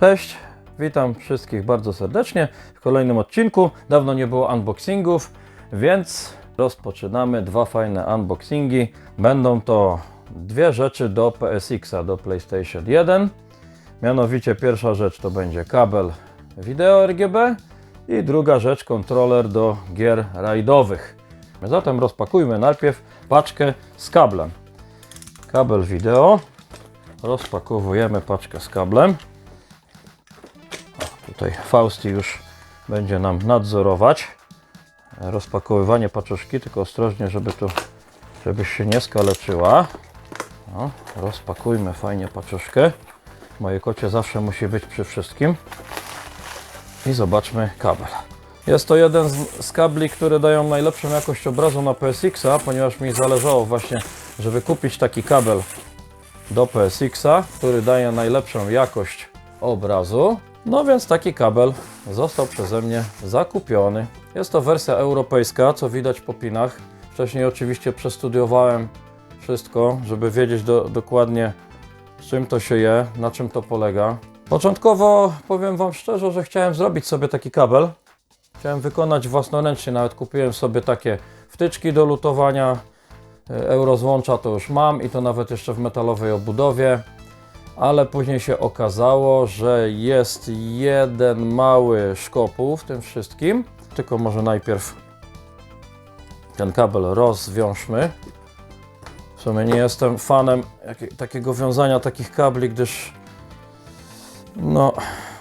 Cześć, witam wszystkich bardzo serdecznie w kolejnym odcinku. Dawno nie było unboxingów, więc rozpoczynamy dwa fajne unboxingi. Będą to dwie rzeczy do PSX-a, do PlayStation 1. Mianowicie pierwsza rzecz to będzie kabel wideo RGB i druga rzecz kontroler do gier rajdowych. Zatem rozpakujmy najpierw paczkę z kablem. Kabel wideo. Rozpakowujemy paczkę z kablem. Tutaj Fausti już będzie nam nadzorować rozpakowywanie paczuszki, tylko ostrożnie, żeby tu, żebyś się nie skaleczyła. No, rozpakujmy fajnie paczuszkę. Moje kocie zawsze musi być przy wszystkim. I zobaczmy kabel. Jest to jeden z kabli, które dają najlepszą jakość obrazu na PSX-a, ponieważ mi zależało właśnie, żeby kupić taki kabel do PSX-a, który daje najlepszą jakość obrazu. No więc taki kabel został przeze mnie zakupiony. Jest to wersja europejska, co widać po pinach. Wcześniej oczywiście przestudiowałem wszystko, żeby wiedzieć do, dokładnie z czym to się je, na czym to polega. Początkowo powiem Wam szczerze, że chciałem zrobić sobie taki kabel. Chciałem wykonać własnoręcznie, nawet kupiłem sobie takie wtyczki do lutowania. E, Eurozłącza to już mam i to nawet jeszcze w metalowej obudowie. Ale później się okazało, że jest jeden mały szkopuł w tym wszystkim. Tylko może najpierw ten kabel rozwiążmy. W sumie nie jestem fanem takiego wiązania takich kabli, gdyż no,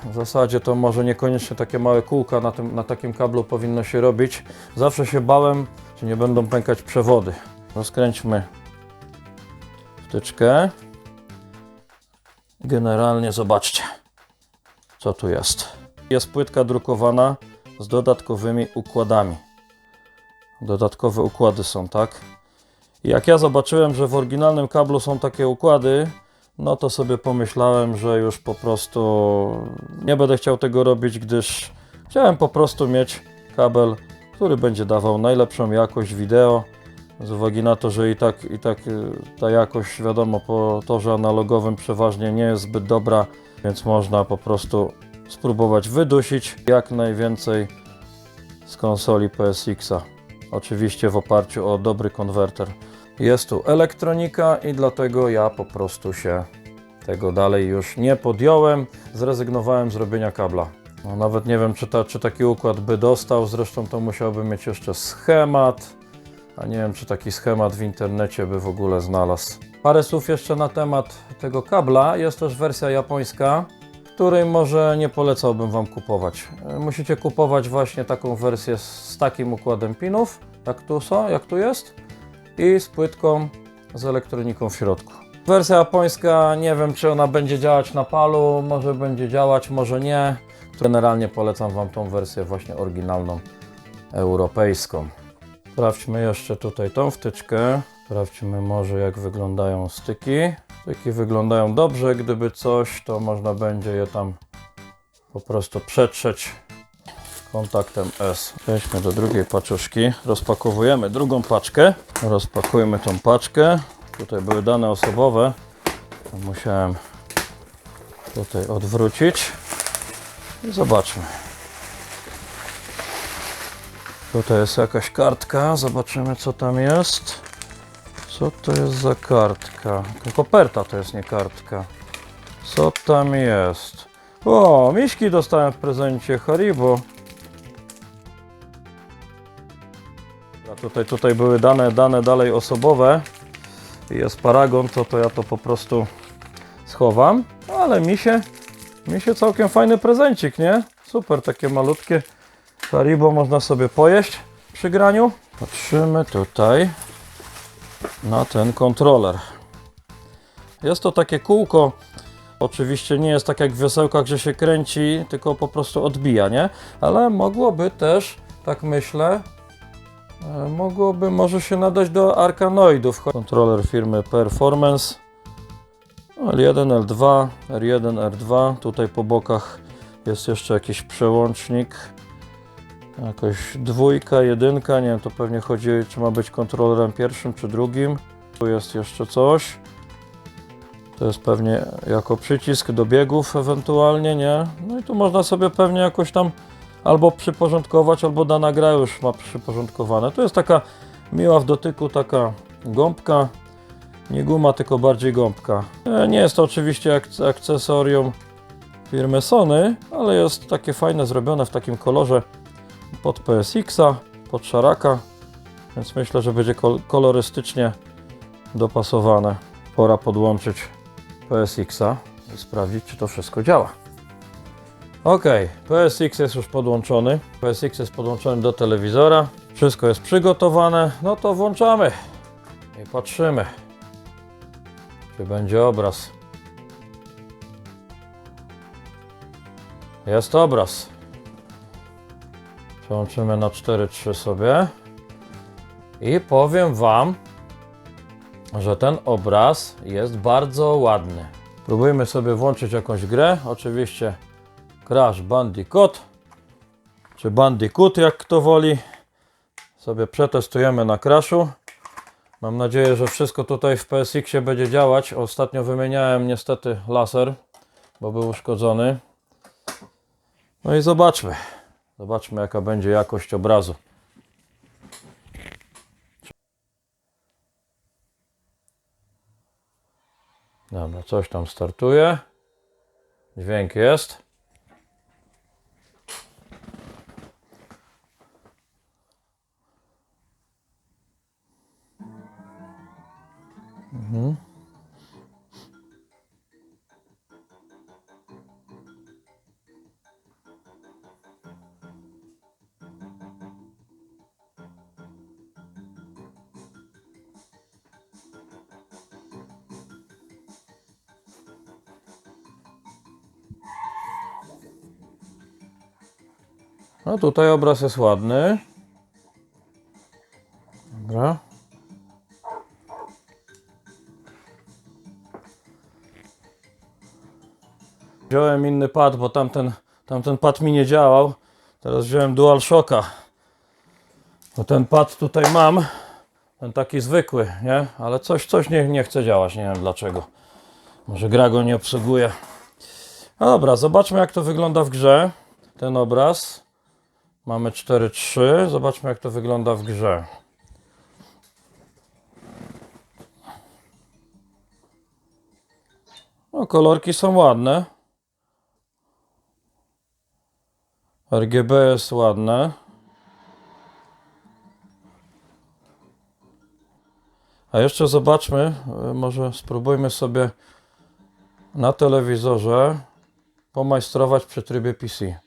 w zasadzie to może niekoniecznie takie małe kółka na, tym, na takim kablu powinno się robić. Zawsze się bałem, że nie będą pękać przewody. Rozkręćmy wtyczkę. Generalnie zobaczcie, co tu jest. Jest płytka drukowana z dodatkowymi układami. Dodatkowe układy są, tak? Jak ja zobaczyłem, że w oryginalnym kablu są takie układy, no to sobie pomyślałem, że już po prostu nie będę chciał tego robić, gdyż chciałem po prostu mieć kabel, który będzie dawał najlepszą jakość wideo. Z uwagi na to, że i tak, i tak y, ta jakość, wiadomo, po torze analogowym przeważnie nie jest zbyt dobra, więc można po prostu spróbować wydusić jak najwięcej z konsoli PSX-a. Oczywiście w oparciu o dobry konwerter. Jest tu elektronika i dlatego ja po prostu się tego dalej już nie podjąłem. Zrezygnowałem z robienia kabla. No, nawet nie wiem, czy, ta, czy taki układ by dostał. Zresztą to musiałby mieć jeszcze schemat. A nie wiem, czy taki schemat w internecie by w ogóle znalazł. Parę słów jeszcze na temat tego kabla. Jest też wersja japońska, której może nie polecałbym Wam kupować. Musicie kupować właśnie taką wersję z takim układem pinów, jak tu są, jak tu jest, i z płytką z elektroniką w środku. Wersja japońska, nie wiem czy ona będzie działać na palu, może będzie działać, może nie. Generalnie polecam Wam tą wersję właśnie oryginalną, europejską. Sprawdźmy jeszcze tutaj tą wtyczkę. Sprawdźmy może jak wyglądają styki. Styki wyglądają dobrze, gdyby coś, to można będzie je tam po prostu przetrzeć kontaktem S. Przejdźmy do drugiej paczuszki. Rozpakowujemy drugą paczkę. Rozpakujmy tą paczkę. Tutaj były dane osobowe. Musiałem tutaj odwrócić. I zobaczmy. Tutaj jest jakaś kartka. Zobaczymy co tam jest. Co to jest za kartka? Koperta to jest nie kartka. Co tam jest? O, miśki dostałem w prezencie Haribo. A tutaj, tutaj były dane, dane dalej osobowe. Jest paragon, to, to ja to po prostu schowam. Ale mi się, mi się całkiem fajny prezencik, nie? Super, takie malutkie Haribo można sobie pojeść przy graniu. Patrzymy tutaj na ten kontroler. Jest to takie kółko. Oczywiście nie jest tak jak w wiosełkach, że się kręci, tylko po prostu odbija, nie? Ale mogłoby też, tak myślę, e, mogłoby może się nadać do arkanoidów. Kontroler firmy Performance. L1, L2, R1, R2. Tutaj po bokach jest jeszcze jakiś przełącznik. Jakoś dwójka, jedynka, nie wiem, to pewnie chodzi, czy ma być kontrolerem pierwszym czy drugim. Tu jest jeszcze coś. To jest pewnie jako przycisk do biegów ewentualnie, nie? No i tu można sobie pewnie jakoś tam albo przyporządkować, albo dana gra już ma przyporządkowane. Tu jest taka miła w dotyku taka gąbka, nie guma, tylko bardziej gąbka. E, Nie jest to oczywiście ak- akcesorium firmy Sony, ale jest takie fajne, zrobione w takim kolorze pod PSX-a, pod szaraka, więc myślę, że będzie kol- kolorystycznie dopasowane. Pora podłączyć PSX-a i sprawdzić, czy to wszystko działa. Ok, PSX jest już podłączony. PSX jest podłączony do telewizora. Wszystko jest przygotowane. No to włączamy i patrzymy, czy będzie obraz. Jest obraz. Przełączymy na 4.3 sobie. I powiem Wam, że ten obraz jest bardzo ładny. Próbujmy sobie włączyć jakąś grę. Oczywiście Crash Bandicoot, czy Bandicoot, jak kto woli. Sobie przetestujemy na Crashu. Mam nadzieję, że wszystko tutaj w PSX-ie będzie działać. Ostatnio wymieniałem niestety laser, bo był uszkodzony. No i zobaczmy. Zobaczmy, jaka będzie jakość obrazu. Dobra, coś tam startuje. Dźwięk jest. Mhm. No tutaj obraz jest ładny. Dobra. Wziąłem inny pad, bo tamten, tamten pad mi nie działał. Teraz wziąłem DualShocka. No ten pad tutaj mam. Ten taki zwykły, nie? Ale coś, coś nie, nie chce działać, nie wiem dlaczego. Może gra go nie obsługuje. No dobra, zobaczmy jak to wygląda w grze. Ten obraz. Mamy 4.3. Zobaczmy jak to wygląda w grze. No, kolorki są ładne. RGB jest ładne. A jeszcze zobaczmy, y, może spróbujmy sobie na telewizorze pomajstrować przy trybie PC.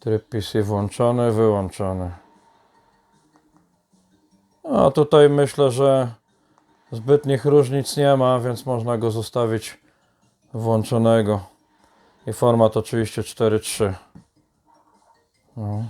Tryb PC włączony, wyłączony. A tutaj myślę, że zbytnich różnic nie ma, więc można go zostawić włączonego. I format oczywiście 4.3. No.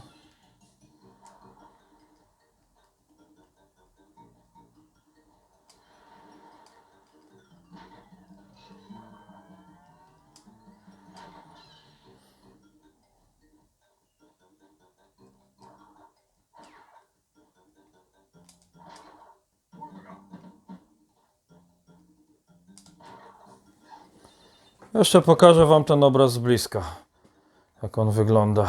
Jeszcze pokażę Wam ten obraz z bliska. Jak on wygląda.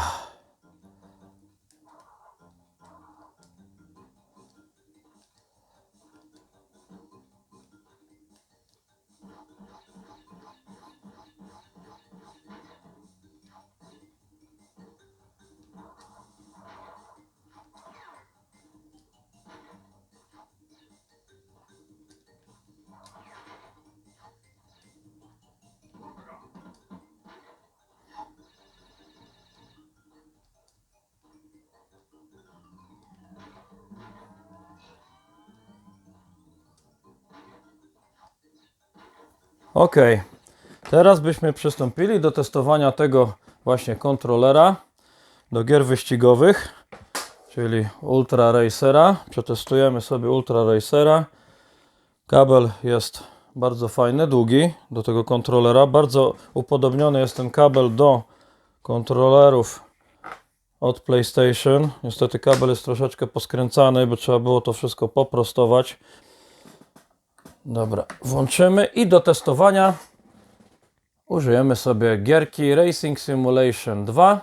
Ok, teraz byśmy przystąpili do testowania tego właśnie kontrolera do gier wyścigowych, czyli Ultra Racera. Przetestujemy sobie Ultra Racera. Kabel jest bardzo fajny, długi do tego kontrolera. Bardzo upodobniony jest ten kabel do kontrolerów od PlayStation. Niestety kabel jest troszeczkę poskręcany, bo trzeba było to wszystko poprostować. Dobra, włączymy i do testowania użyjemy sobie gierki Racing Simulation 2.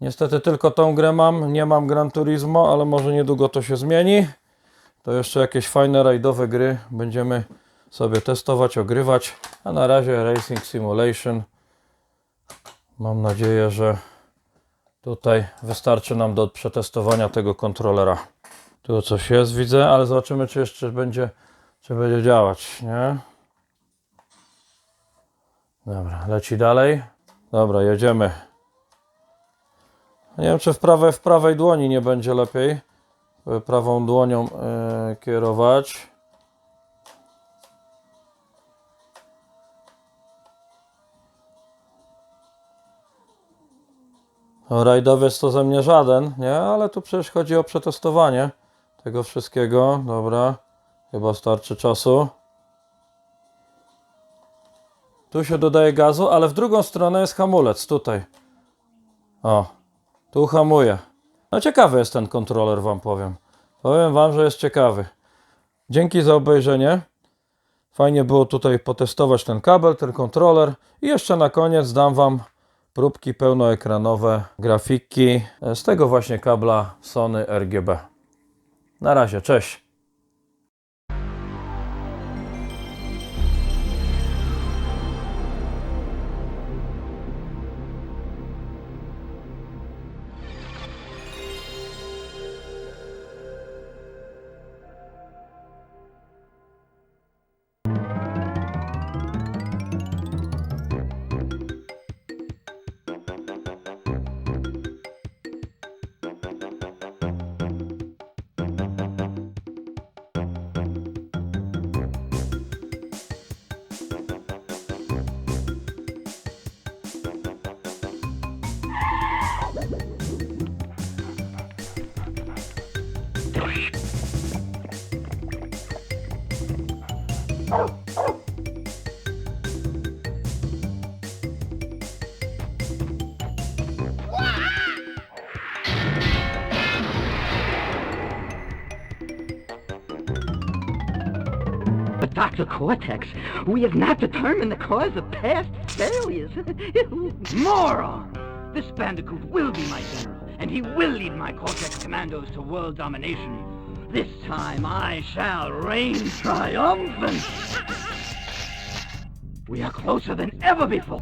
Niestety tylko tą grę mam, nie mam Gran Turismo, ale może niedługo to się zmieni. To jeszcze jakieś fajne rajdowe gry będziemy sobie testować, ogrywać. A na razie Racing Simulation. Mam nadzieję, że tutaj wystarczy nam do przetestowania tego kontrolera. Tu coś jest, widzę, ale zobaczymy, czy jeszcze będzie, czy będzie działać, nie? Dobra, leci dalej. Dobra, jedziemy. Nie wiem, czy w prawej, w prawej dłoni nie będzie lepiej e, prawą dłonią e, kierować. No, rajdowiec to ze mnie żaden, nie? Ale tu przecież chodzi o przetestowanie tego wszystkiego. Dobra, chyba starczy czasu. Tu się dodaje gazu, ale w drugą stronę jest hamulec, tutaj. O, tu hamuje. No ciekawy jest ten kontroler, wam powiem. Powiem wam, że jest ciekawy. Dzięki za obejrzenie. Fajnie było tutaj potestować ten kabel, ten kontroler. I jeszcze na koniec dam wam próbki pełnoekranowe grafiki z tego właśnie kabla Sony RGB. Na razie, cześć. Dr. Cortex, we have not determined the cause of past failures. Moron! This Bandicoot will be my general, and he will lead my Cortex commandos to world domination. This time I shall reign triumphant. We are closer than ever before.